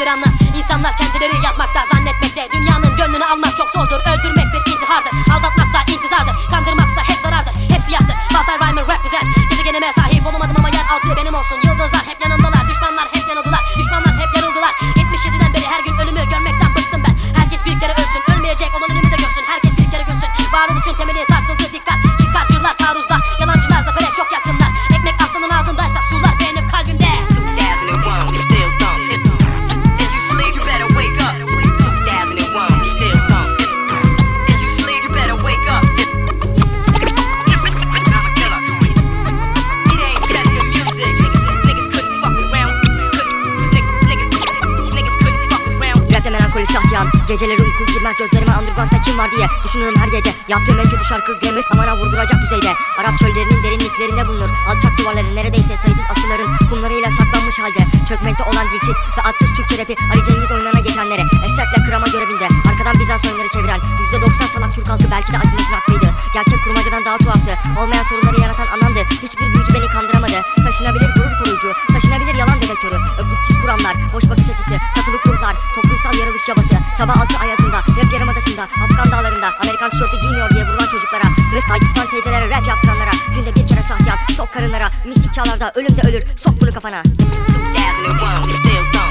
tek eksik silgidir anla İnsanlar kendileri yazmakta zannetmekte. Dünyanın gönlünü almak çok zordur. Öldürmek bir intihardır. Aldatmaksa melankoli şahtiyan Geceleri uyku girmez gözlerime underground'da kim var diye Düşünürüm her gece. Yaptığım en kötü şarkı Grammy Amana vurduracak düzeyde. Arap çöllerinin derinliklerinde bulunur. Alçak duvarları neredeyse sayısız asılların Kumlarıyla saklanmış halde. Çökmekte olan dilsiz ve atsız Türkçe rapi Ali Cengiz oynana geçenlere Esrarla kırama görevinde. Arkadan Bizans oyunları çeviren %90 salak Türk halkı belki de azimetin haklıydı Gerçek kurmacadan daha tuhaftı. Olmayan sorunları yaratan anlamdı. Hiçbir büyücü beni kandıramadı. Taşınabilir gurur koruyucu Taşınabilir yalan dedektörü. Öpüttüz kuramlar Boş bakış açısı Satılık ruhlar Toplumsal yaralış çabası Sabah altı ayazında Rap yarımadasında Afgan dağlarında Amerikan tişörtü giymiyor diye vurulan çocuklara Kılıç ayıktan teyzelere rap yaptıranlara Günde bir kere şahtiyan Tok karınlara Mistik çağlarda ölüm de ölür Sok bunu kafana. 2001, we still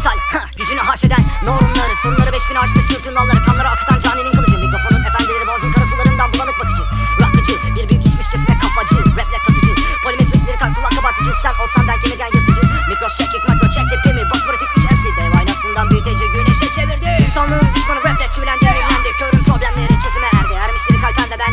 misal Hah, Gücünü haşeden normları beş bin aşmış sürtün dalları Kanları akıtan caninin kılıcı. Mikrofonun efendileri boğazın kara sularından bulanık bakıcı Rakıcı bir büyük içmişçesine kafacı Raple kasıcı Polimetrikleri kalk kulak kabartıcı Sen olsan ben kemirgen yırtıcı. Mikro çekik makro çek tepimi Boş pratik 3 MC Dev aynasından büyüteci güneşe çevirdi. İnsanlığın düşmanı raple çivilendi Rimlendi körün problemleri çözüme erdi. Ermişleri kalpende ben